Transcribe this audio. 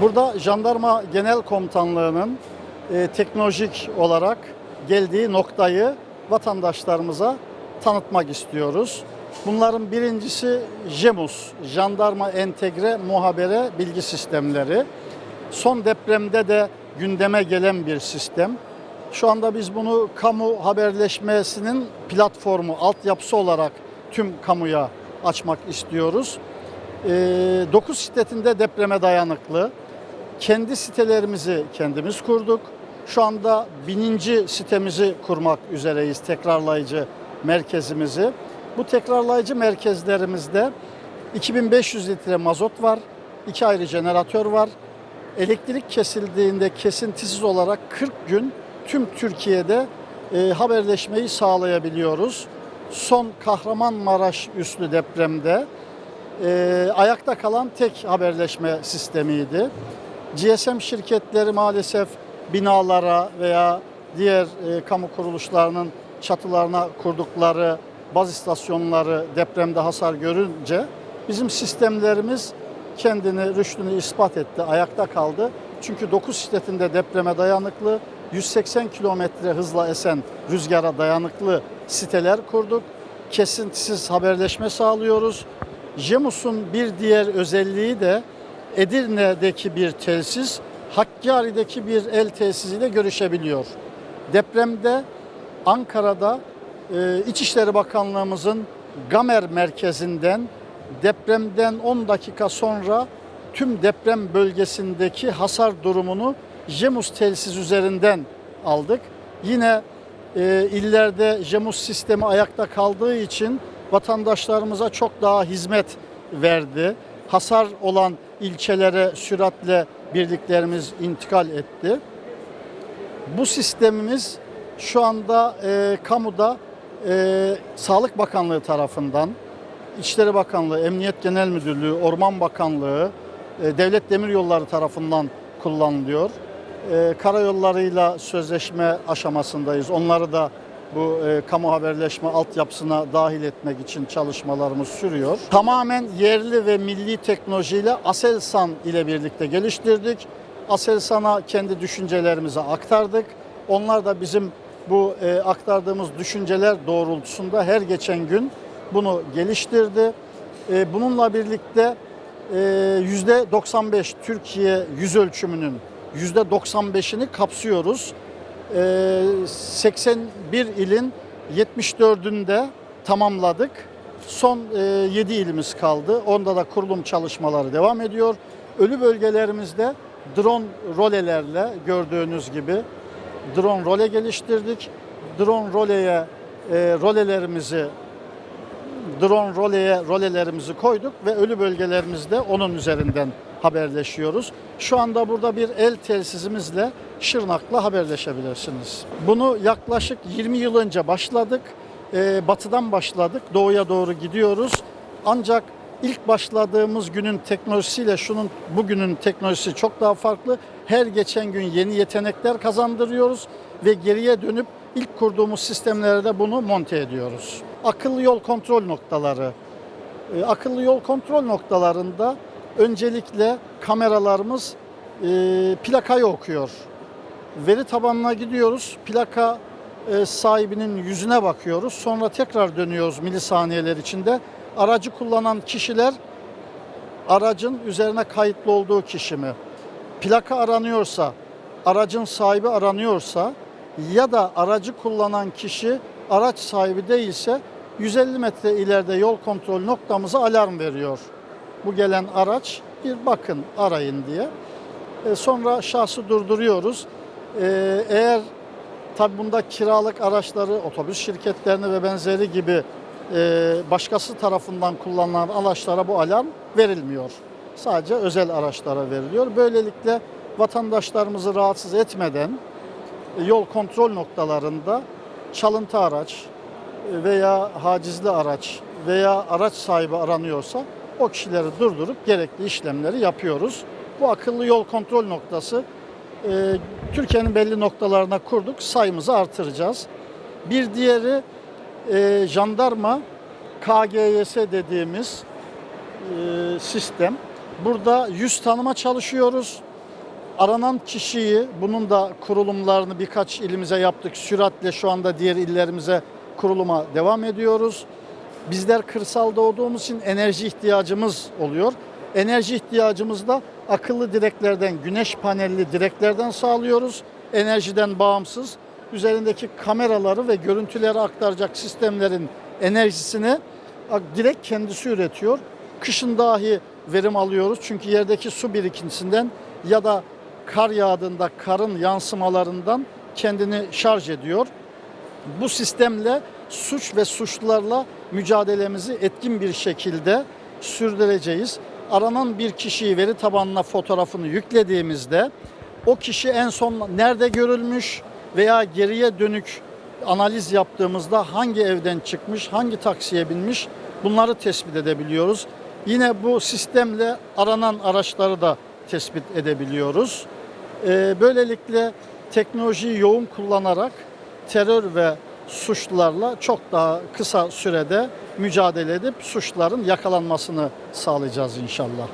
Burada Jandarma Genel Komutanlığı'nın e, teknolojik olarak geldiği noktayı vatandaşlarımıza tanıtmak istiyoruz. Bunların birincisi JEMUS, Jandarma Entegre Muhabere Bilgi Sistemleri. Son depremde de gündeme gelen bir sistem. Şu anda biz bunu kamu haberleşmesinin platformu, altyapısı olarak tüm kamuya açmak istiyoruz. 9 şiddetinde depreme dayanıklı. Kendi sitelerimizi kendimiz kurduk. Şu anda bininci sitemizi kurmak üzereyiz, tekrarlayıcı merkezimizi. Bu tekrarlayıcı merkezlerimizde 2500 litre mazot var, iki ayrı jeneratör var. Elektrik kesildiğinde kesintisiz olarak 40 gün tüm Türkiye'de e, haberleşmeyi sağlayabiliyoruz. Son Kahramanmaraş üslü depremde e, ayakta kalan tek haberleşme sistemiydi. GSM şirketleri maalesef binalara veya diğer e, kamu kuruluşlarının çatılarına kurdukları baz istasyonları depremde hasar görünce bizim sistemlerimiz kendini rüştünü ispat etti, ayakta kaldı. Çünkü 9 şiddetinde depreme dayanıklı, 180 kilometre hızla esen rüzgara dayanıklı siteler kurduk. Kesintisiz haberleşme sağlıyoruz. JEMUS'un bir diğer özelliği de Edirne'deki bir tesis Hakkari'deki bir el tesisiyle görüşebiliyor. Depremde Ankara'da e, İçişleri Bakanlığımızın Gamer merkezinden depremden 10 dakika sonra tüm deprem bölgesindeki hasar durumunu JEMUS telsiz üzerinden aldık. Yine e, illerde JEMUS sistemi ayakta kaldığı için vatandaşlarımıza çok daha hizmet verdi. Hasar olan ilçelere süratle birliklerimiz intikal etti. Bu sistemimiz şu anda e, kamuda e, Sağlık Bakanlığı tarafından, İçişleri Bakanlığı, Emniyet Genel Müdürlüğü, Orman Bakanlığı, e, Devlet Demiryolları tarafından kullanılıyor. E, karayollarıyla sözleşme aşamasındayız. Onları da bu e, kamu haberleşme altyapısına dahil etmek için çalışmalarımız sürüyor. Tamamen yerli ve milli teknolojiyle Aselsan ile birlikte geliştirdik. Aselsan'a kendi düşüncelerimizi aktardık. Onlar da bizim bu e, aktardığımız düşünceler doğrultusunda her geçen gün bunu geliştirdi. E, bununla birlikte e, yüzde 95 Türkiye yüz ölçümünün yüzde 95'ini kapsıyoruz. E, 81 ilin 74'ünde tamamladık. Son e, 7 ilimiz kaldı. Onda da kurulum çalışmaları devam ediyor. Ölü bölgelerimizde drone rolelerle gördüğünüz gibi drone role geliştirdik. Drone roleye e, rolelerimizi drone roleye rolelerimizi koyduk ve ölü bölgelerimizde onun üzerinden haberleşiyoruz. Şu anda burada bir el telsizimizle Şırnak'la haberleşebilirsiniz. Bunu yaklaşık 20 yıl önce başladık. Ee, batıdan başladık. Doğuya doğru gidiyoruz. Ancak ilk başladığımız günün teknolojisiyle şunun bugünün teknolojisi çok daha farklı. Her geçen gün yeni yetenekler kazandırıyoruz ve geriye dönüp ilk kurduğumuz sistemlere de bunu monte ediyoruz. Akıllı yol kontrol noktaları. Ee, akıllı yol kontrol noktalarında öncelikle kameralarımız e, plakayı okuyor. Veri tabanına gidiyoruz. Plaka e, sahibinin yüzüne bakıyoruz. Sonra tekrar dönüyoruz milisaniyeler içinde. Aracı kullanan kişiler aracın üzerine kayıtlı olduğu kişi mi? Plaka aranıyorsa, aracın sahibi aranıyorsa ya da aracı kullanan kişi araç sahibi değilse 150 metre ileride yol kontrol noktamıza alarm veriyor. Bu gelen araç bir bakın arayın diye. E, sonra şahsı durduruyoruz. E, eğer tabi bunda kiralık araçları, otobüs şirketlerine ve benzeri gibi e, başkası tarafından kullanılan araçlara bu alarm verilmiyor. Sadece özel araçlara veriliyor. Böylelikle vatandaşlarımızı rahatsız etmeden e, yol kontrol noktalarında çalıntı araç e, veya hacizli araç veya araç sahibi aranıyorsa o kişileri durdurup gerekli işlemleri yapıyoruz. Bu akıllı yol kontrol noktası e, Türkiye'nin belli noktalarına kurduk. Sayımızı artıracağız. Bir diğeri e, jandarma KGYS dediğimiz e, sistem. Burada yüz tanıma çalışıyoruz. aranan kişiyi, bunun da kurulumlarını birkaç ilimize yaptık. Süratle şu anda diğer illerimize kuruluma devam ediyoruz. Bizler kırsalda olduğumuz için enerji ihtiyacımız oluyor. Enerji ihtiyacımız da akıllı direklerden, güneş panelli direklerden sağlıyoruz. Enerjiden bağımsız. Üzerindeki kameraları ve görüntüleri aktaracak sistemlerin enerjisini direkt kendisi üretiyor. Kışın dahi verim alıyoruz. Çünkü yerdeki su birikintisinden ya da kar yağdığında karın yansımalarından kendini şarj ediyor. Bu sistemle suç ve suçlularla mücadelemizi etkin bir şekilde sürdüreceğiz. Aranan bir kişiyi veri tabanına fotoğrafını yüklediğimizde o kişi en son nerede görülmüş veya geriye dönük analiz yaptığımızda hangi evden çıkmış, hangi taksiye binmiş bunları tespit edebiliyoruz. Yine bu sistemle aranan araçları da tespit edebiliyoruz. Ee, böylelikle teknolojiyi yoğun kullanarak terör ve suçlularla çok daha kısa sürede mücadele edip suçların yakalanmasını sağlayacağız inşallah.